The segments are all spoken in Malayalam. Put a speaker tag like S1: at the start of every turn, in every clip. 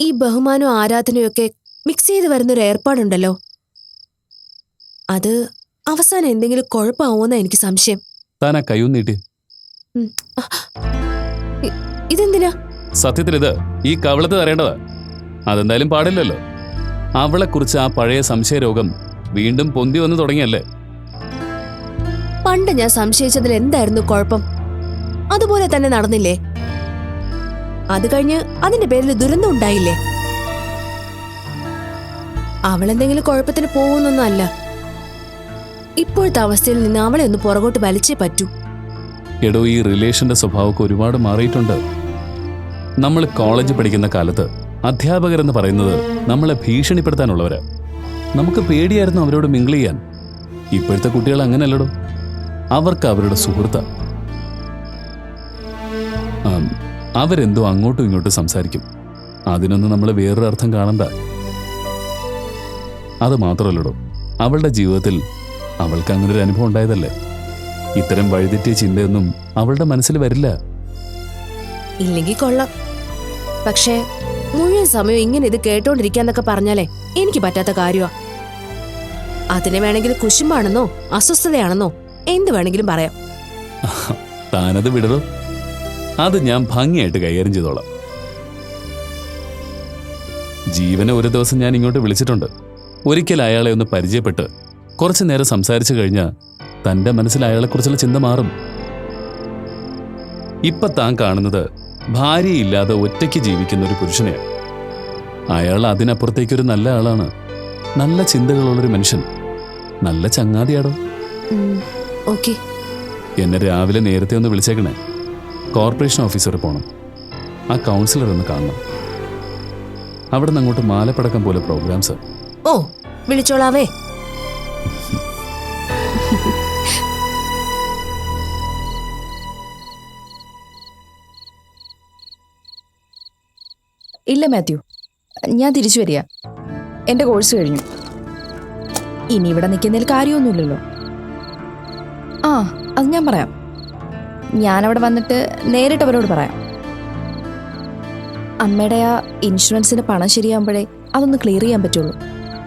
S1: ഈ ബഹുമാനവും ആരാധനയൊക്കെ മിക്സ് ചെയ്ത് വരുന്നൊരു ഏർപ്പാടുണ്ടല്ലോ? അത് അവസാനം എന്തെങ്കിലും കുഴപ്പമാവോന്ന എനിക്ക് സംശയം.
S2: താനാ ആ കൈയും
S1: ഇ- ഇതെന്തിനാ?
S2: സത്യത്തിൽ ഇത് ഈ കവളത്ത് തരേണ്ടതാ. അതെന്തായാലും പാടില്ലല്ലോ. അവളെ കുറിച്ച് ആ പഴയ സംശയരോഗം വീണ്ടും പൊന്തി വന്നു തുടങ്ങിയല്ലേ?
S1: പണ്ട് ഞാൻ സംശയിച്ചതിൽ എന്തായിരുന്നു കുഴപ്പം? അതുപോലെ തന്നെ നടന്നില്ലേ? അത് കഴിഞ്ഞ് അതിന്റെ പേരിൽ ദുരന്തം ഉണ്ടായില്ലേ? അവളെന്തെങ്കിലും കുഴപ്പത്തിന് പോകുന്നൊന്നും അല്ല ഇപ്പോഴത്തെ അവസ്ഥയിൽ നിന്ന് അവളെ ഒന്ന് പുറകോട്ട് വലിച്ചേ പറ്റൂ.
S2: എടോ ഈ റിലേഷന്റെ സ്വഭാവമൊക്കെ ഒരുപാട് മാറിയിട്ടുണ്ട്. നമ്മൾ കോളേജ് പഠിക്കുന്ന കാലത്ത് അധ്യാപകരെന്ന് പറയുന്നത് നമ്മളെ ഭീഷണിപ്പെടുത്താനുള്ളവരാ. നമുക്ക് പേടിയായിരുന്നു അവരോട് മിങ്കിൾ ചെയ്യാൻ. ഇപ്പോഴത്തെ കുട്ടികൾ അങ്ങനെയല്ലടോ. അവർക്ക് അവരുടെ സുഹൃത്ത. അവരെന്തോ അങ്ങോട്ടും ഇങ്ങോട്ടും സംസാരിക്കും. അതിനൊന്നും നമ്മൾ വേറൊരു അർത്ഥം കാണണ്ട. അത് മാത്രമല്ലടോ അവളുടെ ജീവിതത്തിൽ അവൾക്ക് അങ്ങനെ ഒരു അനുഭവം ഉണ്ടായതല്ലേ? ഇത്തരം വഴിതെറ്റിയ ചിന്തയൊന്നും അവളുടെ മനസ്സിൽ വരില്ല.
S1: ഇല്ലെങ്കിൽ കൊള്ളാം. പക്ഷേ മുഴുവൻ സമയം ഇങ്ങനെ ഇത് കേട്ടോണ്ടിരിക്കാന്നൊക്കെ പറഞ്ഞാലേ എനിക്ക് പറ്റാത്ത കാര്യമാ അതിനെ വേണമെങ്കിൽ കുശുമ്പാണെന്നോ അസ്വസ്ഥതയാണെന്നോ എന്ത് വേണമെങ്കിലും പറയാം.
S2: താനത് വിടറോ? അത് ഞാൻ ഭംഗിയായിട്ട് കൈകാര്യം ചെയ്തോളാം. ജീവനെ ഒരു ദിവസം ഞാൻ ഇങ്ങോട്ട് വിളിച്ചിട്ടുണ്ട്. ഒരിക്കൽ അയാളെ ഒന്ന് പരിചയപ്പെട്ട് കുറച്ചു നേരം സംസാരിച്ചു കഴിഞ്ഞാൽ തന്റെ മനസ്സിൽ അയാളെക്കുറിച്ചുള്ള ചിന്ത മാറും. ഇപ്പൊ താൻ കാണുന്നത് ഭാര്യയില്ലാതെ ഒറ്റയ്ക്ക് ജീവിക്കുന്ന ഒരു പുരുഷനെയാണ് അയാൾ അതിനപ്പുറത്തേക്കൊരു നല്ല ആളാണ്. നല്ല ചിന്തകളുള്ളൊരു മനുഷ്യൻ. നല്ല ചങ്ങാതിയാടോ? എന്നെ രാവിലെ നേരത്തെ ഒന്ന് വിളിച്ചേക്കണേ. കോർപ്പറേഷൻ ഓഫീസർ പോകണം ആ കൗൺസിലർ ഒന്ന് കാണണം. അവിടെ നിന്ന് അങ്ങോട്ട് മാലപ്പടക്കം പോലെ പ്രോഗ്രാംസ്
S1: ഓ വിളിച്ചോളാവേ.
S3: ഇല്ല മാത്യു. ഞാൻ തിരിച്ചു വരിക. എന്റെ കോഴ്സ് കഴിഞ്ഞു. ഇനി ഇവിടെ നിൽക്കുന്നതിൽ കാര്യമൊന്നുമില്ലല്ലോ. ആ അത് ഞാൻ പറയാം. ഞാനവിടെ വന്നിട്ട് നേരിട്ട് അവരോട് പറയാം. അമ്മയുടെ ആ ഇൻഷുറൻസിന് പണം ശരിയാകുമ്പോഴേ അതൊന്ന് ക്ലിയർ ചെയ്യാൻ പറ്റുള്ളൂ.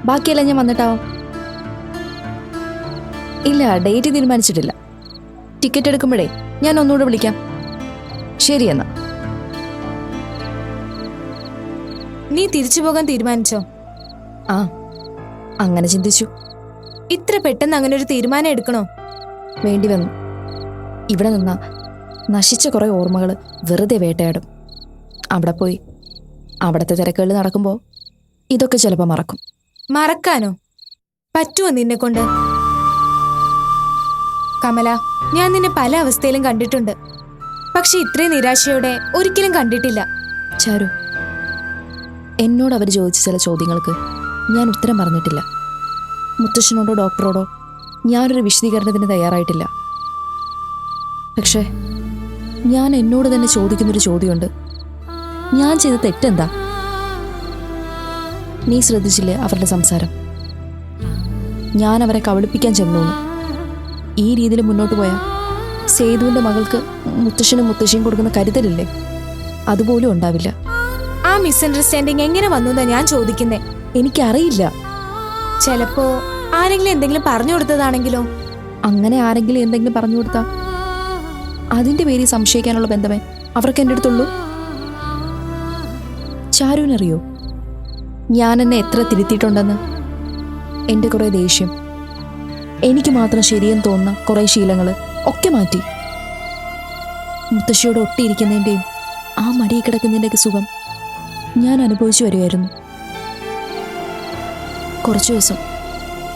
S3: ബാക്കിയെല്ലാം ഞാൻ വന്നിട്ടാവും. ഇല്ല ഡേറ്റ് തീരുമാനിച്ചിട്ടില്ല. ടിക്കറ്റ് എടുക്കുമ്പോഴേ ഞാൻ ഒന്നുകൂടെ വിളിക്കാം. ശരി എന്നാ.
S4: നീ തിരിച്ചു പോകാൻ തീരുമാനിച്ചോ?
S3: ആ അങ്ങനെ ചിന്തിച്ചു.
S4: ഇത്ര പെട്ടെന്ന് അങ്ങനെ ഒരു തീരുമാനം എടുക്കണോ?
S3: വേണ്ടി വന്നു. ഇവിടെ നിന്ന നശിച്ച കുറേ ഓർമ്മകൾ വെറുതെ വേട്ടയാടും. അവിടെ പോയി അവിടത്തെ തിരക്കുകളിൽ നടക്കുമ്പോൾ ഇതൊക്കെ ചിലപ്പോൾ മറക്കും.
S4: മറക്കാനോ? പറ്റുമോ നിന്നെ കൊണ്ട്? കമല ഞാൻ നിന്നെ പല അവസ്ഥയിലും കണ്ടിട്ടുണ്ട്. പക്ഷെ ഇത്രയും നിരാശയോടെ ഒരിക്കലും കണ്ടിട്ടില്ല.
S3: ചാരു എന്നോട് അവർ ചോദിച്ച ചില ചോദ്യങ്ങൾക്ക് ഞാൻ ഉത്തരം പറഞ്ഞിട്ടില്ല. മുത്തശ്ശനോടോ ഡോക്ടറോടോ ഞാനൊരു വിശദീകരണത്തിന് തയ്യാറായിട്ടില്ല. പക്ഷേ ഞാൻ എന്നോട് തന്നെ ചോദിക്കുന്നൊരു ചോദ്യമുണ്ട്. ഞാൻ ചെയ്ത തെറ്റെന്താ? നീ ശ്രദ്ധിച്ചില്ലേ അവരുടെ സംസാരം? ഞാൻ അവരെ കബളിപ്പിക്കാൻ ചെന്നു ഈ രീതിയിൽ മുന്നോട്ട് പോയാൽ സേതുവിന്റെ മകൾക്ക് മുത്തശ്ശനും മുത്തശ്ശിയും കൊടുക്കുന്ന കരുതലില്ലേ? അതുപോലും ഉണ്ടാവില്ല.
S4: ആ മിസ്അണ്ടർസ്റ്റാൻഡിങ് എങ്ങനെ വന്നു എന്നാ ഞാൻ ചോദിക്കുന്നേ?
S3: എനിക്കറിയില്ല.
S4: ചിലപ്പോ ആരെങ്കിലും എന്തെങ്കിലും പറഞ്ഞു കൊടുത്തതാണെങ്കിലോ?
S3: അങ്ങനെ ആരെങ്കിലും എന്തെങ്കിലും പറഞ്ഞു കൊടുത്താ അതിന്റെ പേരിൽ സംശയിക്കാനുള്ള ബന്ധമേ? അവർക്ക് എന്റെ അടുത്തുള്ളൂ. ചാരുവിനറിയോ? ഞാൻ എന്നെ എത്ര തിരുത്തിയിട്ടുണ്ടെന്ന്? എന്റെ കുറേ ദേഷ്യം. എനിക്ക് മാത്രം ശരിയെന്ന് തോന്നുന്ന കുറേ ശീലങ്ങൾ ഒക്കെ മാറ്റി. മുത്തശ്ശിയോട് ഒട്ടിയിരിക്കുന്നതിന്റെയും ആ മടിയിൽ കിടക്കുന്നതിന്റെയൊക്കെ സുഖം ഞാൻ അനുഭവിച്ചു വരുമായിരുന്നു കുറച്ച് ദിവസം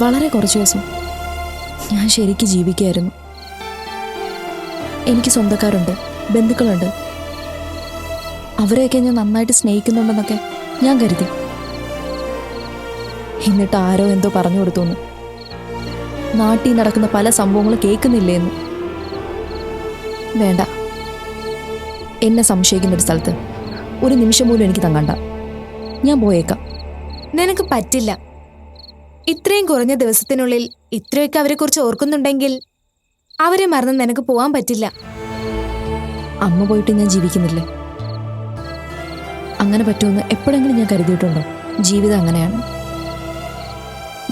S3: വളരെ കുറച്ച് ദിവസം ഞാൻ ശരിക്ക് ജീവിക്കുകയായിരുന്നു. എനിക്ക് സ്വന്തക്കാരുണ്ട് ബന്ധുക്കളുണ്ട്. അവരെയൊക്കെ ഞാൻ നന്നായിട്ട് സ്നേഹിക്കുന്നുണ്ടെന്നൊക്കെ ഞാൻ കരുതി. എന്നിട്ട് ആരോ എന്തോ പറഞ്ഞു കൊടുത്തുന്നു. നാട്ടിൽ നടക്കുന്ന പല സംഭവങ്ങളും കേൾക്കുന്നില്ലേന്ന്. വേണ്ട. എന്നെ സംശയിക്കുന്ന ഒരു സ്ഥലത്ത്. ഒരു നിമിഷം പോലും എനിക്ക് തങ്ങണ്ട. ഞാൻ പോയേക്കാം.
S4: നിനക്ക് പറ്റില്ല. ഇത്രയും കുറഞ്ഞ ദിവസത്തിനുള്ളിൽ ഇത്രയൊക്കെ അവരെക്കുറിച്ച് ഓർക്കുന്നുണ്ടെങ്കിൽ അവരെ മറന്ന് നിനക്ക് പോവാൻ പറ്റില്ല.
S3: അമ്മ പോയിട്ട് ഞാൻ ജീവിക്കുന്നില്ല. അങ്ങനെ പറ്റുമെന്ന് എപ്പോഴെങ്കിലും ഞാൻ കരുതിയിട്ടുണ്ടോ? ജീവിതം അങ്ങനെയാണ്.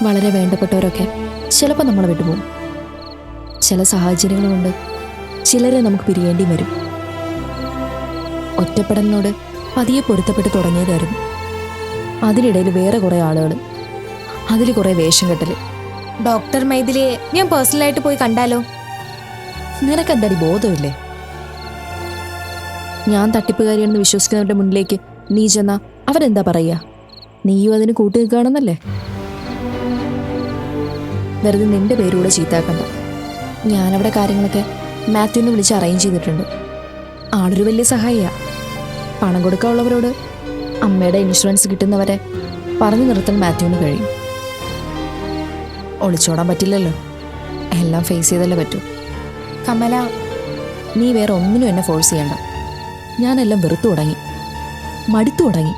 S3: വളരെ വേണ്ടപ്പെട്ടവരൊക്കെ ചിലപ്പോൾ നമ്മളെ വിട്ടുപോകും. ചില സാഹചര്യങ്ങൾ കൊണ്ട് ചിലരെ നമുക്ക് പിരിയേണ്ടി വരും. ഒറ്റപ്പെടലിനോട് പതിയെ പൊരുത്തപ്പെട്ട് തുടങ്ങിയതായിരുന്നു. അതിനിടയിൽ വേറെ കുറേ ആളുകൾ അതിൽ കുറേ വേഷം കെട്ടൽ
S4: ഡോക്ടർ മൈഥിലിയെ ഞാൻ പേഴ്സണലായിട്ട് പോയി കണ്ടാലോ?
S3: നിനക്കെന്താടി ബോധമില്ലേ? ഞാൻ തട്ടിപ്പുകാരിയാണെന്ന് വിശ്വസിക്കുന്നവരുടെ മുന്നിലേക്ക് നീ ചെന്ന അവരെന്താ പറയുക? നീയും അതിന് കൂട്ടു നിൽക്കുകയാണെന്നല്ലേ? വെറുതെ നിന്റെ പേരൂടെ ചീത്താക്കണ്ട. ഞാനവിടെ കാര്യങ്ങളൊക്കെ മാത്യുവിനെ വിളിച്ച് അറേഞ്ച് ചെയ്തിട്ടുണ്ട്. ആളൊരു വലിയ സഹായിയാ. പണം കൊടുക്കാനുള്ളവരോട് അമ്മയുടെ ഇൻഷുറൻസ് കിട്ടുന്നവരെ പറഞ്ഞു നിർത്താൻ മാത്യുവിന് കഴിയും. ഒളിച്ചോടാൻ പറ്റില്ലല്ലോ. എല്ലാം ഫേസ് ചെയ്തല്ലേ പറ്റൂ.
S4: കമല
S3: നീ വേറെ ഒന്നിനും എന്നെ ഫോഴ്സ് ചെയ്യണ്ട. ഞാനെല്ലാം വെറുത്തു തുടങ്ങി. മടുത്തു തുടങ്ങി.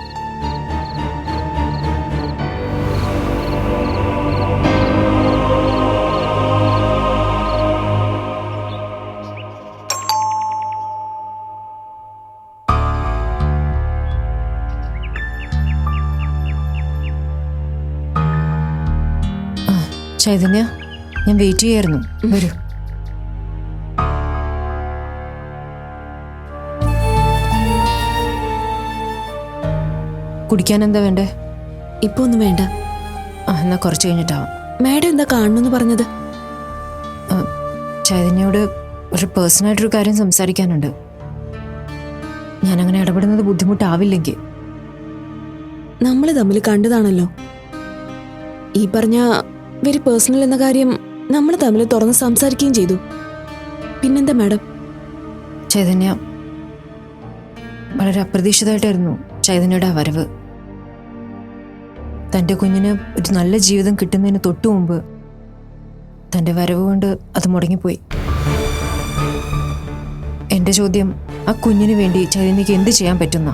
S5: ചൈതന്യ ഞാൻ വെയിറ്റ് ചെയ്യായിരുന്നു. വരൂ. കുടിക്കാൻ എന്താ വേണ്ടേ?
S1: ഇപ്പൊ ഒന്നും വേണ്ട.
S5: ആ എന്നാ കുറച്ച് കഴിഞ്ഞിട്ടാവും.
S1: മാഡം എന്താ കാണണമെന്ന് പറഞ്ഞത്?
S5: ചൈതന്യയോട് ഒരു പേഴ്സണായിട്ടൊരു കാര്യം സംസാരിക്കാനുണ്ട്. ഞാൻ അങ്ങനെ ഇടപെടുന്നത് ബുദ്ധിമുട്ടാവില്ലെങ്കിൽ.
S1: നമ്മൾ തമ്മിൽ കണ്ടതാണല്ലോ. ഈ പറഞ്ഞ വെരി പേഴ്സണൽ എന്ന കാര്യം നമ്മൾ തമ്മിൽ തുറന്ന് സംസാരിക്കുകയും ചെയ്തു. പിന്നെന്താ മാഡം?
S5: ചൈതന്യ വളരെ അപ്രതീക്ഷിതമായിട്ടായിരുന്നു ചൈതന്യയുടെ ആ വരവ്. തന്റെ കുഞ്ഞിന് ഒരു നല്ല ജീവിതം കിട്ടുന്നതിന് തൊട്ടു മുമ്പ് തന്റെ വരവ് കൊണ്ട് അത് മുടങ്ങിപ്പോയി. എന്റെ ചോദ്യം ആ കുഞ്ഞിന് വേണ്ടി ചൈതന്യക്ക് എന്ത് ചെയ്യാൻ പറ്റുന്ന?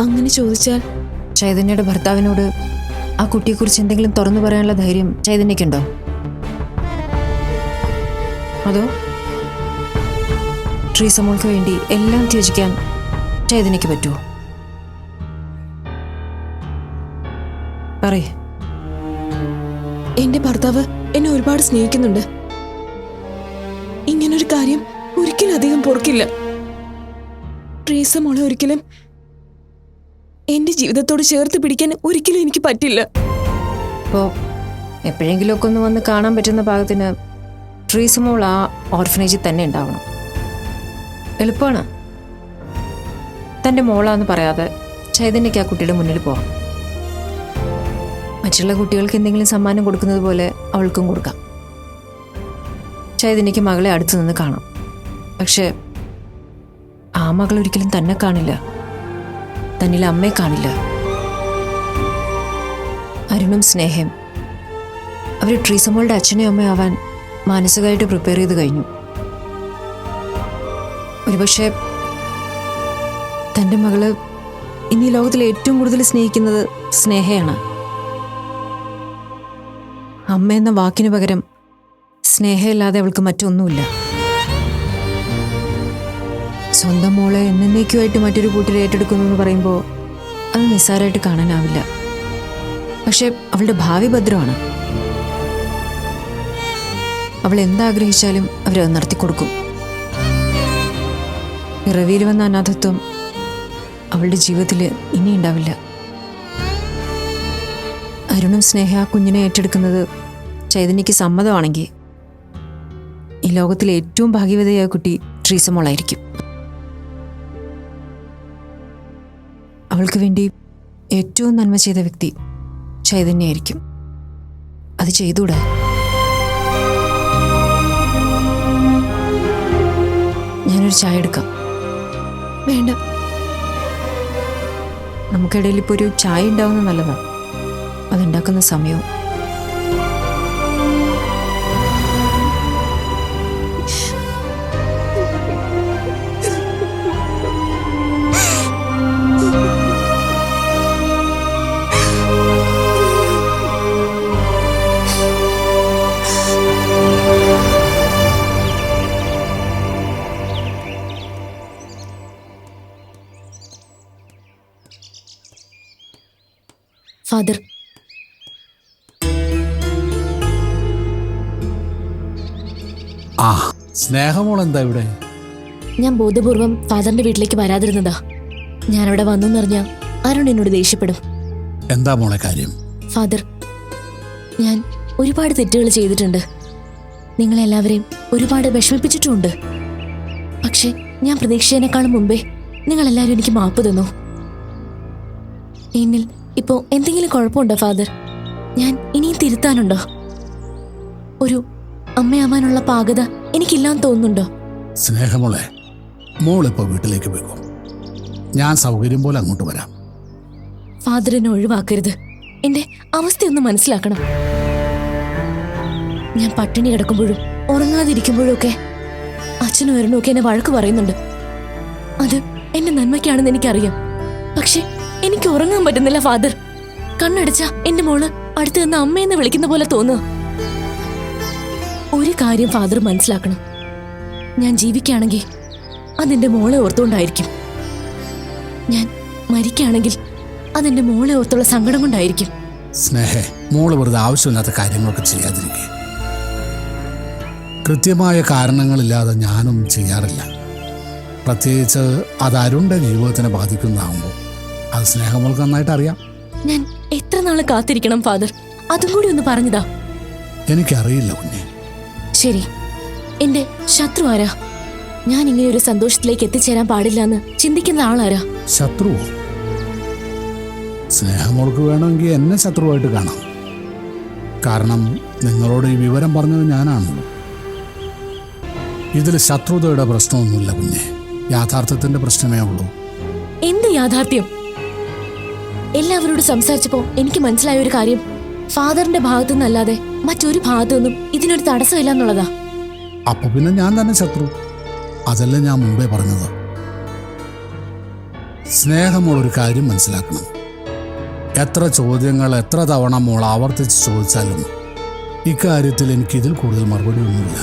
S1: അങ്ങനെ ചോദിച്ചാൽ?
S5: ചൈതന്യയുടെ ഭർത്താവിനോട് ആ കുട്ടിയെക്കുറിച്ച് എന്തെങ്കിലും തുറന്നു പറയാനുള്ള ധൈര്യം ചൈതന്യക്കുണ്ടോ അതോ ട്രീസമോൾക്ക് വേണ്ടി എല്ലാം ത്യജിക്കാൻ ചൈതന്യക്ക് പറ്റുമോ പറയേ.
S1: എന്റെ ഭർത്താവ് എന്നെ ഒരുപാട് സ്നേഹിക്കുന്നുണ്ട്. ഇങ്ങനൊരു കാര്യം ഒരിക്കലും അധികം പൊറുക്കില്ല. ട്രീസ മോളെ ഒരിക്കലും എന്റെ ജീവിതത്തോട് ചേർത്ത് പിടിക്കാൻ ഒരിക്കലും എനിക്ക് പറ്റില്ല.
S5: ഇപ്പോൾ എപ്പോഴെങ്കിലുമൊക്കെ ഒന്ന് വന്ന് കാണാൻ പറ്റുന്ന ഭാഗത്തിന് ട്രീസ മോൾ ആ ഓർഫനേജിൽ തന്നെ ഉണ്ടാവണം. എളുപ്പമാണ് തന്റെ മോളാന്ന് പറയാതെ ചൈതന്യക്ക് ആ കുട്ടിയുടെ മുന്നിൽ പോവാം മറ്റുള്ള കുട്ടികൾക്ക് എന്തെങ്കിലും സമ്മാനം കൊടുക്കുന്നത് പോലെ അവൾക്കും കൊടുക്കാം. ചൈതന്യക്ക് മകളെ അടുത്തു നിന്ന് കാണാം. പക്ഷേ ആ മകൾ ഒരിക്കലും തന്നെ കാണില്ല. തന്നിൽ അമ്മയെ കാണില്ല. അരുണും സ്നേഹം അവർ ട്രീസമോളുടെ അച്ഛനെയും അമ്മയും ആവാൻ മാനസികമായിട്ട് പ്രിപ്പയർ ചെയ്ത് കഴിഞ്ഞു. ഒരുപക്ഷെ തന്റെ മകൾ ഇന്ന് ലോകത്തിൽ ഏറ്റവും കൂടുതൽ സ്നേഹിക്കുന്നത് സ്നേഹയാണ്. അമ്മ എന്ന വാക്കിന് പകരം സ്നേഹമില്ലാതെ അവൾക്ക് മറ്റൊന്നുമില്ല. സ്വന്തം മോളെ എന്നേക്കുമായിട്ട് മറ്റൊരു കൂട്ടർ ഏറ്റെടുക്കുന്നു എന്ന് പറയുമ്പോൾ അത് നിസ്സാരമായിട്ട് കാണാനാവില്ല. പക്ഷെ അവളുടെ ഭാവി ഭദ്രമാണ്. അവൾ എന്താഗ്രഹിച്ചാലും അവരത് നടത്തിക്കൊടുക്കും പിറവിയിൽ വന്ന അനാഥത്വം അവളുടെ ജീവിതത്തിൽ ഇനി ഉണ്ടാവില്ല അരുണും സ്നേഹ കുഞ്ഞിനെ ഏറ്റെടുക്കുന്നത് ചൈതന്യക്ക് സമ്മതമാണെങ്കിൽ ഈ ലോകത്തിലെ ഏറ്റവും ഭാഗ്യവതയായ കുട്ടി ട്രീസമോളായിരിക്കും അവൾക്ക് വേണ്ടി ഏറ്റവും നന്മ ചെയ്ത വ്യക്തി ചൈതന്യായിരിക്കും അത് ചെയ്തൂടെ ഞാനൊരു ചായ എടുക്കാം.
S1: വേണ്ട.
S5: നമുക്കിടയിൽ ഇപ്പോൾ ഒരു ചായ ഉണ്ടാവുന്നത് നല്ലതാണ്
S6: kanısamıyor. സ്നേഹമോൾ എന്താ ഇവിടെ?
S3: ഞാൻ ബോധപൂർവം ഫാദറിന്റെ വീട്ടിലേക്ക് വരാതിരുന്നതാ. ഞാൻ വന്നു എന്നറിഞ്ഞ അരുൺ എന്നോട് ദേഷ്യപ്പെടും.
S6: എന്താ മോളെ കാര്യം?
S3: ഫാദർ ഞാൻ ഒരുപാട് തെറ്റുകൾ ചെയ്തിട്ടുണ്ട്. നിങ്ങളെല്ലാവരെയും ഒരുപാട് വിഷമിപ്പിച്ചിട്ടുമുണ്ട്. പക്ഷേ ഞാൻ പ്രതീക്ഷിച്ചതിനേക്കാളും മുമ്പേ നിങ്ങളെല്ലാവരും എനിക്ക് മാപ്പ് തന്നു. എന്നിൽ ഇപ്പോ എന്തെങ്കിലും കുഴപ്പമുണ്ടോ ഫാദർ? ഞാൻ ഇനിയും തിരുത്താനുണ്ടോ? ഒരു അമ്മയാവാനുള്ള പാകത എനിക്കില്ലാന്ന് തോന്നുന്നുണ്ടോ?
S6: സ്നേഹമോളെ മോളിപ്പോ വീട്ടിലേക്ക് പോകും ഞാൻ സൗകര്യം പോലെ അങ്ങോട്ട് വരാം.
S3: ഫാദറിനെ ഒഴിവാക്കരുത്. എന്റെ അവസ്ഥയൊന്ന് മനസ്സിലാക്കണം. ഞാൻ പട്ടിണി കിടക്കുമ്പോഴും ഉറങ്ങാതിരിക്കുമ്പോഴും ഒക്കെ അച്ഛനും വരണവും ഒക്കെ എന്നെ വഴക്ക് പറയുന്നുണ്ട്. അത് എന്റെ നന്മയ്ക്കാണെന്ന് എനിക്കറിയാം. പക്ഷെ എനിക്ക് ഉറങ്ങാൻ പറ്റുന്നില്ല ഫാദർ. കണ്ണടച്ച എന്റെ മോൾ അടുത്ത് നിന്ന് അമ്മയെന്ന് വിളിക്കുന്ന പോലെ തോന്നുക. കാര്യം ഫാദർ മനസ്സിലാക്കണം. ഞാൻ ജീവിക്കുകയാണെങ്കിൽ അതെന്റെ മോളെ ഓർത്തുകൊണ്ടായിരിക്കും. ഞാൻ മരിക്കുകയാണെങ്കിൽ അതെന്റെ മോളെ ഓർത്തുള്ള സങ്കടം കൊണ്ടായിരിക്കും.
S6: സ്നേഹ മോൾ വെറുതെ ആവശ്യമില്ലാത്ത കാര്യങ്ങളൊക്കെ ചെയ്യാതിരിക്കുക കൃത്യമായ കാരണങ്ങളില്ലാതെ ഞാനും ചെയ്യാറില്ല. പ്രത്യേകിച്ച് അത് അരുണിന്റെ ജീവിതത്തിനെ ബാധിക്കുന്നതാകുമ്പോൾ അത് സ്നേഹമോൾക്ക് നന്നായിട്ട് അറിയാം.
S3: ഞാൻ എത്ര നാൾ കാത്തിരിക്കണം ഫാദർ? അതും കൂടി ഒന്ന് പറഞ്ഞതാ.
S6: എനിക്കറിയില്ല കുഞ്ഞെ.
S3: ശരി. എന്റെ ശത്രു ആരാ? ഞാൻ ഇങ്ങനെ ഒരു സന്തോഷത്തിലേക്ക് എത്തിച്ചേരാൻ പാടില്ല എന്ന് ചിന്തിക്കുന്ന ആളാരാ?
S6: ശത്രുവോ? സ്നേഹമോൾക്ക് വേണമെങ്കിൽ എന്നെ ശത്രുവായിട്ട് കാണാം. കാരണം നിങ്ങളോട് ഈ വിവരം പറഞ്ഞത് ഞാനാണല്ലോ ഇതിൽ ശത്രുതയുടെ പ്രശ്നമൊന്നുമില്ല കുഞ്ഞെ. യാഥാർത്ഥ്യത്തിന്റെ പ്രശ്നമേ ഉള്ളൂ.
S3: എന്ത് യാഥാർത്ഥ്യം? എല്ലാവരോടും സംസാരിച്ചപ്പോ എനിക്ക് മനസ്സിലായ ഒരു കാര്യം. ഫാദറിന്റെ ഭാഗത്തു നിന്നല്ലാതെ മറ്റൊരു ഭാഗത്തൊന്നും ഇതിനൊരു തടസ്സമില്ല എന്നുള്ളതാ
S6: അപ്പൊ പിന്നെ ഞാൻ തന്നെ ശത്രു. അതല്ല ഞാൻ മുമ്പേ പറഞ്ഞത്. സ്നേഹമുള്ളൊരു കാര്യം മനസ്സിലാക്കണം. എത്ര ചോദ്യങ്ങൾ എത്ര തവണ മോൾ ആവർത്തിച്ച് ചോദിച്ചാലും ഇക്കാര്യത്തിൽ എനിക്ക് ഇതിൽ കൂടുതൽ മറുപടി ഒന്നുമില്ല.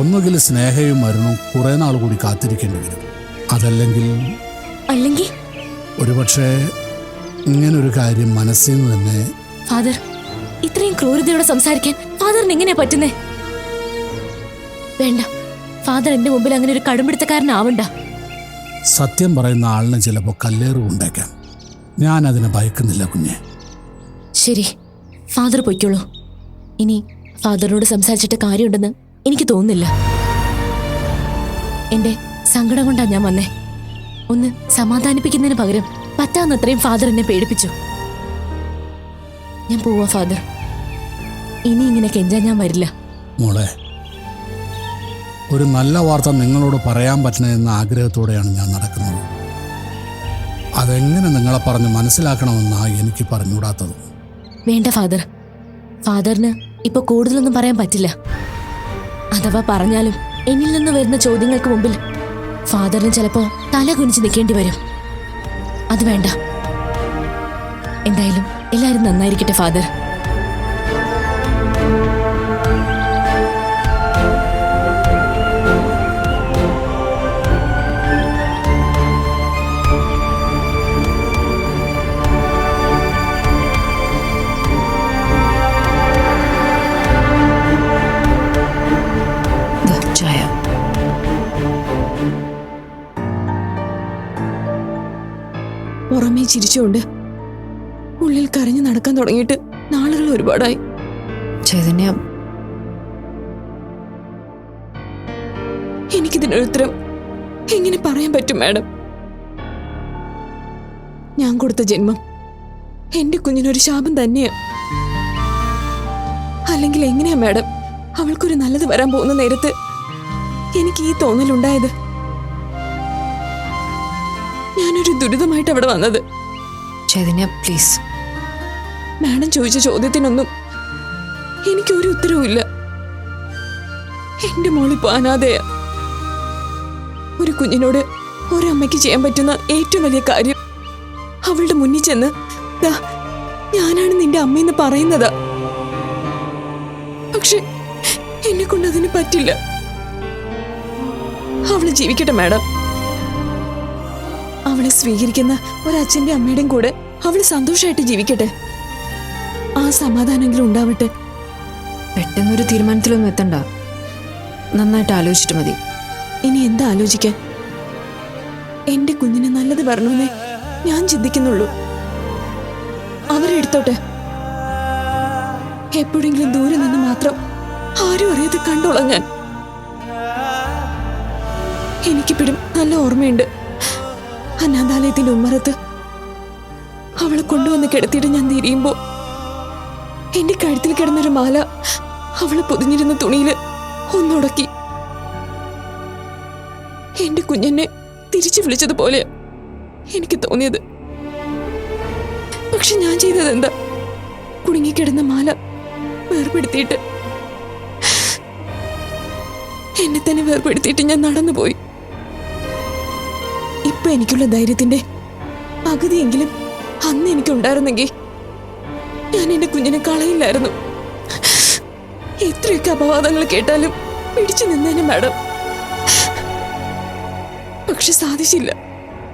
S6: ഒന്നുകിൽ സ്നേഹയും മരണവും കുറെ നാൾ കൂടി കാത്തിരിക്കേണ്ടി വരും. അതല്ലെങ്കിൽ
S3: അല്ലെങ്കിൽ?
S6: ഒരുപക്ഷെ ഇങ്ങനൊരു കാര്യം മനസ്സിൽ നിന്ന് തന്നെ
S3: ഫാദർ ഇത്രയും ക്രൂരതയോടെ സംസാരിക്കാൻ ഫാദറിന് എങ്ങനെയാ പറ്റുന്നേ? വേണ്ട. ഫാദർ എന്റെ മുമ്പിൽ അങ്ങനെ ഒരു കടുംപിടുത്തക്കാരനാവണ്ട.
S6: സത്യം പറയുന്ന ആളിന് ചിലപ്പോൾ കല്ലേറ് ഉണ്ടാക്കാം. ഞാൻ അതിനെ ഭയക്കുന്നില്ല കുഞ്ഞെ.
S3: ശരി. ഫാദർ പൊയ്ക്കോളൂ. ഇനി ഫാദറിനോട് സംസാരിച്ചിട്ട് കാര്യമുണ്ടെന്ന് എനിക്ക് തോന്നുന്നില്ല. എന്റെ സങ്കടം കൊണ്ടാ ഞാൻ വന്നേ. ഒന്ന് സമാധാനിപ്പിക്കുന്നതിന് പകരം പറ്റാവുന്നത്രയും ഫാദർ എന്നെ പേടിപ്പിച്ചു. ഞാൻ പോവാ ഫാദർ ഇനി ഇങ്ങനെ കെഞ്ചാൻ ഞാൻ വരില്ല.
S6: മോളെ ഒരു നല്ല വാർത്ത നിങ്ങളോട് പറയാൻ പറ്റണമെന്ന ആഗ്രഹത്തോടെയാണ് ഞാൻ നടക്കുന്നത്. അതെങ്ങനെ നിങ്ങളെ പറഞ്ഞ് മനസ്സിലാക്കണമെന്നാ എനിക്ക് പറഞ്ഞുകൂടാത്തത്.
S3: വേണ്ട ഫാദർ ഫാദറിന് ഇപ്പൊ കൂടുതലൊന്നും പറയാൻ പറ്റില്ല. അഥവാ പറഞ്ഞാലും എന്നിൽ നിന്ന് വരുന്ന ചോദ്യങ്ങൾക്ക് മുമ്പിൽ ഫാദറിന് ചിലപ്പോ തല കുനിച്ച് നിൽക്കേണ്ടി വരും. അത് വേണ്ട. എന്തായാലും എല്ലാവരും നന്നായിരിക്കട്ടെ ഫാദർ.
S7: ചിരിച്ചുകൊണ്ട് ഉള്ളിൽ കരഞ്ഞു നടക്കാൻ തുടങ്ങിയിട്ട് നാളുകൾ ഒരുപാടായി.
S5: ചൈതന്യ.
S7: എനിക്കിതിനൊരു ഉത്തരം എങ്ങനെ പറയാൻ പറ്റും മാഡം? ഞാൻ കൊടുത്ത ജന്മം എന്റെ കുഞ്ഞിനൊരു ശാപം തന്നെയാ. അല്ലെങ്കിൽ എങ്ങനെയാ മാഡം? അവൾക്കൊരു നല്ലത് വരാൻ പോകുന്ന നേരത്ത് എനിക്ക് ഈ തോന്നലുണ്ടായത്? ഞാനൊരു ദുരിതമായിട്ട് അവിടെ വന്നത്.
S5: ചൈതന്യ പ്ലീസ്.
S7: മാഡം ചോദിച്ച ചോദ്യത്തിനൊന്നും എനിക്കൊരു ഉത്തരവുമില്ല. എന്റെ മോളിപ്പോ അനാഥയാ. ഒരു കുഞ്ഞിനോട് ഒരമ്മയ്ക്ക് ചെയ്യാൻ പറ്റുന്ന ഏറ്റവും വലിയ കാര്യം അവളുടെ മുന്നിൽ ചെന്ന് "ദാ, ഞാനാണ് നിന്റെ അമ്മയെന്ന് പറയുന്നത്. പക്ഷെ എന്നെ കൊണ്ട് അതിന് പറ്റില്ല. അവൾ ജീവിക്കട്ടെ മാഡം. അവളെ സ്വീകരിക്കുന്ന ഒരച്ഛന്റെ അമ്മയുടെയും കൂടെ അവൾ സന്തോഷമായിട്ട് ജീവിക്കട്ടെ. ആ സമാധാനെങ്കിലും ഉണ്ടാവട്ടെ.
S5: പെട്ടെന്നൊരു തീരുമാനത്തിലൊന്നും എത്തണ്ട. നന്നായിട്ട് ആലോചിച്ചിട്ട് മതി.
S7: ഇനി എന്താ ആലോചിക്കാൻ? എന്റെ കുഞ്ഞിന് നല്ലത് വരണമെന്നേ ഞാൻ ചിന്തിക്കുന്നുള്ളൂ. അവരെടുത്തോട്ടെ എപ്പോഴെങ്കിലും ദൂരെ നിന്ന് മാത്രം ആരും അറിയാതെ കണ്ടോളാം ഞാൻ. എനിക്കിപ്പോഴും നല്ല ഓർമ്മയുണ്ട്. അനാഥാലയത്തിന്റെ ഉമ്മറത്ത് അവളെ കൊണ്ടുവന്ന് കിടത്തിയിട്ട് ഞാൻ തിരിയുമ്പോ എന്റെ കഴുത്തിൽ കിടന്നൊരു മാല അവളെ പൊതിഞ്ഞിരുന്ന തുണിയിൽ ഒന്നുടക്കി. എന്റെ കുഞ്ഞെന്നെ തിരിച്ചു വിളിച്ചതുപോലെ എനിക്ക് തോന്നിയത്. പക്ഷെ ഞാൻ ചെയ്തത് എന്താ കുടുങ്ങിക്കിടന്ന മാല വേർപെടുത്തിയിട്ട്. എന്നെ തന്നെ വേർപെടുത്തിയിട്ട് ഞാൻ നടന്നുപോയി. ഇപ്പൊ എനിക്കുള്ള ധൈര്യത്തിന്റെ പകുതിയെങ്കിലും അന്ന് എനിക്കുണ്ടായിരുന്നെങ്കിൽ ഞാൻ എന്റെ കുഞ്ഞിനെ കളയില്ലായിരുന്നു. എത്രയൊക്കെ അപവാദങ്ങൾ കേട്ടാലും പിടിച്ചു നിന്നേനെ മാഡം. പക്ഷെ സാധിച്ചില്ല.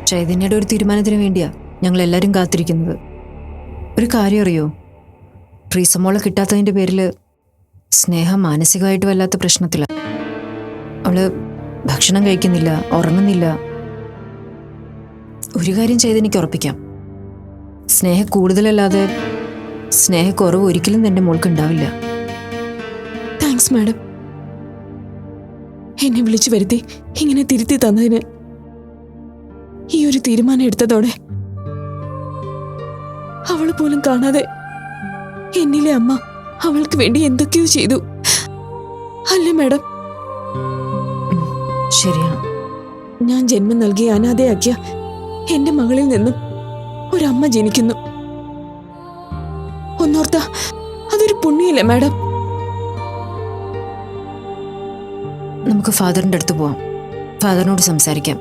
S5: ചൈതന്യയുടെ ഒരു തീരുമാനത്തിന് വേണ്ടിയാ ഞങ്ങൾ എല്ലാവരും കാത്തിരിക്കുന്നത്. ഒരു കാര്യം അറിയോ? പ്രീസമോളെ കിട്ടാത്തതിന്റെ പേരിൽ സ്നേഹം മാനസികമായിട്ട് വല്ലാത്ത പ്രശ്നത്തിലാണ് അവൾ ഭക്ഷണം കഴിക്കുന്നില്ല ഉറങ്ങുന്നില്ല. ഒരു കാര്യം ചെയ്ത് എനിക്ക് ഉറപ്പിക്കാം. സ്നേഹ കൂടുതലല്ലാതെ സ്നേഹക്കുറവ് ഒരിക്കലും എന്റെ മോൾക്ക് ഉണ്ടാവില്ല
S7: താങ്ക്സ് മാഡം എന്നെ വിളിച്ചു വരുത്തി ഇങ്ങനെ തിരുത്തി തന്നതിന് ഈ ഒരു തീരുമാനം എടുത്തതോടെ അവൾ പോലും കാണാതെ എന്നിലെ അമ്മ അവൾക്ക് വേണ്ടി എന്തൊക്കെയോ ചെയ്തു. അല്ലേ മാഡം
S5: ശരിയാണ്
S7: ഞാൻ ജന്മം നൽകി അനാഥയാക്കിയ എന്റെ മകളിൽ നിന്നും ഒരമ്മ ജനിക്കുന്നു. ഒന്നോർത്ത അതൊരു പുണ്യല്ലേ മാഡം?
S5: നമുക്ക് ഫാദറിന്റെ അടുത്ത് പോവാം. ഫാദറിനോട് സംസാരിക്കാം.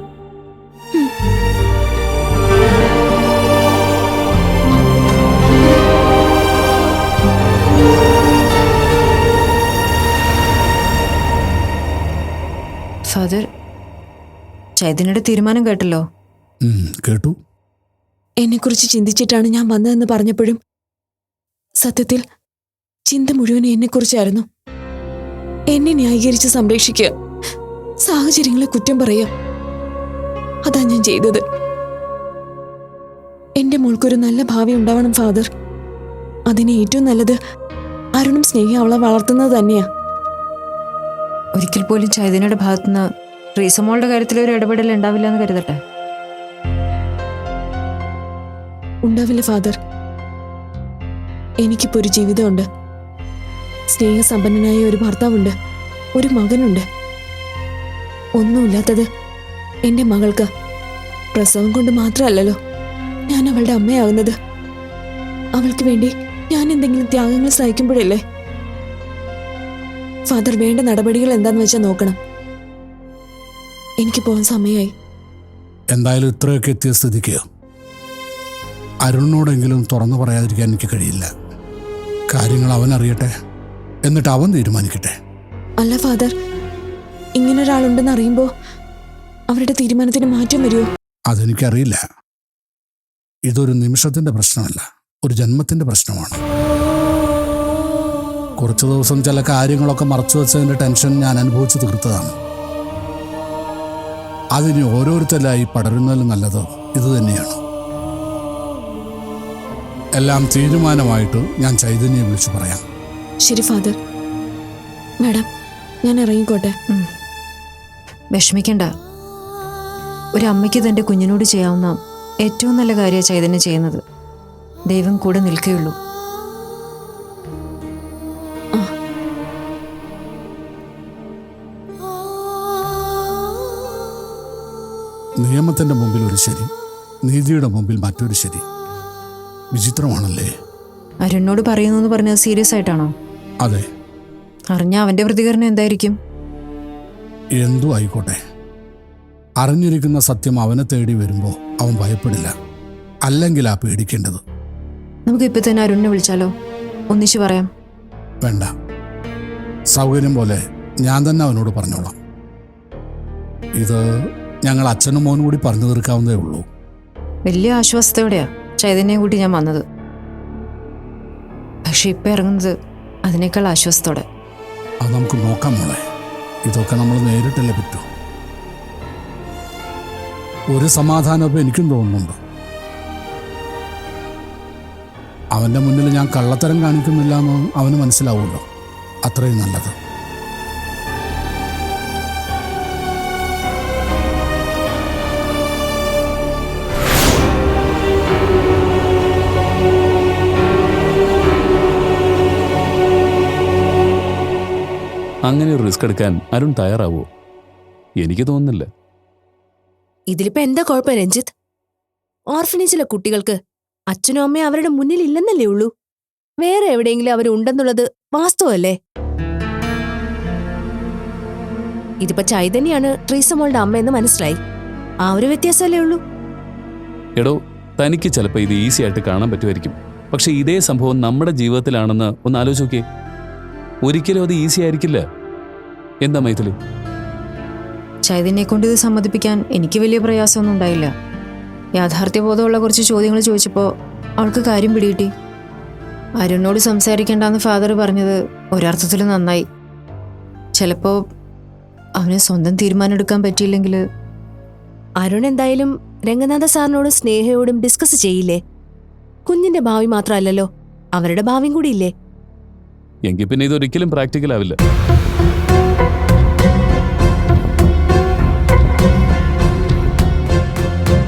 S5: ഫാദർ ചൈതന്യയുടെ തീരുമാനം കേട്ടല്ലോ?
S6: കേട്ടു.
S7: എന്നെക്കുറിച്ച് ചിന്തിച്ചിട്ടാണ് ഞാൻ വന്നതെന്ന് പറഞ്ഞപ്പോഴും സത്യത്തിൽ ചിന്ത മുഴുവൻ എന്നെക്കുറിച്ചായിരുന്നു. എന്നെ ന്യായീകരിച്ച് സംരക്ഷിക്കുക സാഹചര്യങ്ങളെ കുറ്റം പറയുക. അതാ ഞാൻ ചെയ്തത്. എന്റെ മോൾക്കൊരു നല്ല ഭാവി ഉണ്ടാവണം ഫാദർ. അതിന് ഏറ്റവും നല്ലത് അരുണും സ്നേഹം അവളെ വളർത്തുന്നത് തന്നെയാ.
S5: ഒരിക്കൽ പോലും ചൈതന്യയുടെ ഭാഗത്തുനിന്ന് റീസമോളുടെ കാര്യത്തിൽ ഒരു ഇടപെടൽ ഉണ്ടാവില്ല എന്ന് കരുതട്ടെ?
S7: ഉണ്ടാവില്ല ഫാദർ. എനിക്കിപ്പോ ഒരു ജീവിതമുണ്ട്. സ്നേഹസമ്പന്നനായ ഒരു ഭർത്താവുണ്ട് ഒരു മകനുണ്ട്. ഒന്നുമില്ലാത്തത് എന്റെ മകൾക്ക് പ്രസവം കൊണ്ട് മാത്രമല്ലല്ലോ. ഞാൻ അവളുടെ അമ്മയാകുന്നത് അവൾക്ക് വേണ്ടി ഞാൻ എന്തെങ്കിലും ത്യാഗങ്ങൾ സഹിക്കുമ്പോഴല്ലേ? ഫാദർ വേണ്ട നടപടികൾ എന്താന്ന് വെച്ചാൽ നോക്കണം. എനിക്ക് പോകാൻ സമയമായി
S6: എന്തായാലും ഇത്രയൊക്കെ എത്തിയ സ്ഥിതിക്ക് അരുണിനോടെങ്കിലും തുറന്നു പറയാതിരിക്കാൻ എനിക്ക് കഴിയില്ല. കാര്യങ്ങൾ അവൻ അറിയട്ടെ. എന്നിട്ട് അവൻ തീരുമാനിക്കട്ടെ.
S7: അല്ല ഫാദർ. ഇങ്ങനെ ഒരാളുണ്ടെന്ന് അറിയുമ്പോ അവരുടെ തീരുമാനത്തിന് മാറ്റം വരുമോ
S6: അതെനിക്കറിയില്ല. ഇതൊരു നിമിഷത്തിന്റെ പ്രശ്നമല്ല. ഒരു ജന്മത്തിന്റെ പ്രശ്നമാണ്. കുറച്ച് ദിവസം ചില കാര്യങ്ങളൊക്കെ മറച്ചു വെച്ചതിന്റെ ടെൻഷൻ ഞാൻ അനുഭവിച്ചു തീർത്തതാണ്. അതിന് ഓരോരുത്തരായി പടരുന്നതിൽ നല്ലത് ഇത് തന്നെയാണ്. എല്ലാം തീരുമാനമായിട്ട് ഞാൻ ചൈതന്യെ വിളിച്ചു പറയാം.
S7: ശരി ഫാദർ. മാഡം ഞാൻ ഇറങ്ങിക്കോട്ടെ.
S5: വിഷമിക്കണ്ട. ഒരു അമ്മയ്ക്ക് തന്റെ കുഞ്ഞിനോട് ചെയ്യാവുന്ന ഏറ്റവും നല്ല കാര്യമാണ് ചൈതന്യ ചെയ്യുന്നത്. ദൈവം കൂടെ നിൽക്കുകയുള്ളൂ.
S6: നിയമത്തിന്റെ മുമ്പിൽ ഒരു ശരി നീതിയുടെ മുമ്പിൽ മറ്റൊരു ശരി. വിചിത്രമാണല്ലേ?
S5: അരുണിനോട് പറയുന്നു പറഞ്ഞത് സീരിയസ് ആയിട്ടാണോ?
S6: അതെ.
S5: അറിഞ്ഞ അവന്റെ പ്രതികരണം എന്തായിരിക്കും?
S6: എന്തു ആയിക്കോട്ടെ. അറിഞ്ഞിരിക്കുന്ന സത്യം അവനെ തേടി വരുമ്പോൾ അവൻ ഭയപ്പെടില്ല. അല്ലെങ്കിൽ ആ പേടിക്കേണ്ടത്.
S5: നമുക്ക് ഇപ്പൊ തന്നെ അരുണിനെ വിളിച്ചാലോ? ഒന്നിച്ച് പറയാം.
S6: വേണ്ട. സൗകര്യം പോലെ ഞാൻ തന്നെ അവനോട് പറഞ്ഞോളാം. ഇത് ഞങ്ങൾ അച്ഛനും മോനും കൂടി പറഞ്ഞു തീർക്കാവുന്നതേ ഉള്ളൂ.
S5: വലിയ ആശ്വാസത്തോടെയാ. ചൈതന്യം കൂട്ടി ഞാൻ വന്നത്. പക്ഷെ ഇപ്പം ഇറങ്ങുന്നത് അതിനേക്കാൾ ആശ്വാസത്തോടെ.
S6: അത് നമുക്ക് നോക്കാം മോളെ. ഇതൊക്കെ നമ്മൾ നേരിട്ടല്ലേ പറ്റൂ. ഒരു സമാധാനം ഇപ്പം എനിക്കും തോന്നുന്നുണ്ട്. അവന്റെ മുന്നിൽ ഞാൻ കള്ളത്തരം കാണിക്കുന്നില്ല എന്ന് അവന് മനസ്സിലാവുമല്ലോ. അത്രയും നല്ലത്.
S2: റിസ്ക് എടുക്കാൻ അരുൺ തയ്യാറാവോ? എനിക്ക് തോന്നുന്നില്ല.
S1: ഇതിലിപ്പോ എന്താ കുഴപ്പം രഞ്ജിത്ത്? ഓർഫനേജിലെ കുട്ടികൾക്ക് അച്ഛനും അമ്മയും അവരുടെ മുന്നിൽ ഇല്ലെന്നല്ലേ ഉള്ളൂ? വേറെ എവിടെയെങ്കിലും അവരുണ്ടെന്നുള്ളത് വാസ്തവല്ലേ ഇതിപ്പോ ചൈതന്യാണ് ട്രീസമോളുടെ അമ്മയെന്ന് മനസ്സിലായി. ആ ഒരു വ്യത്യാസമല്ലേ ഉള്ളൂ?
S2: എടോ തനിക്ക് ചിലപ്പോൾ ഇത് ഈസി ആയിട്ട് കാണാൻ പറ്റുമായിരിക്കും. പക്ഷെ ഇതേ സംഭവം നമ്മുടെ ജീവിതത്തിലാണെന്ന് ഒന്ന് ആലോചിച്ച് നോക്കിയേ. ഒരിക്കലും അത് ഈസി ആയിരിക്കില്ല. എന്താ മൈഥിലി?
S5: ചൈതന്യെ കൊണ്ട് ഇത് സമ്മതിപ്പിക്കാൻ എനിക്ക് വലിയ പ്രയാസമൊന്നും ഉണ്ടായില്ല. യാഥാർത്ഥ്യബോധമുള്ള കുറച്ച് ചോദ്യങ്ങൾ ചോദിച്ചപ്പോൾ അവൾക്ക് കാര്യം പിടികിട്ടി. അരുണിനോട് സംസാരിക്കേണ്ടെന്ന് ഫാദർ പറഞ്ഞത് ഒരർത്ഥത്തിൽ നന്നായി. ചിലപ്പോൾ അവന് സ്വന്തം തീരുമാനം എടുക്കാൻ പറ്റിയില്ലെങ്കിൽ.
S1: അരുൺ എന്തായാലും രംഗനാഥ സാറിനോടും സ്നേഹയോടും ഡിസ്കസ് ചെയ്യില്ലേ? കുഞ്ഞിന്റെ ഭാവി മാത്രമല്ലല്ലോ അവരുടെ ഭാവിയും കൂടിയില്ലേ?
S2: എങ്കിൽ പിന്നെ ഇതൊരിക്കലും പ്രാക്ടിക്കൽ ആവില്ല.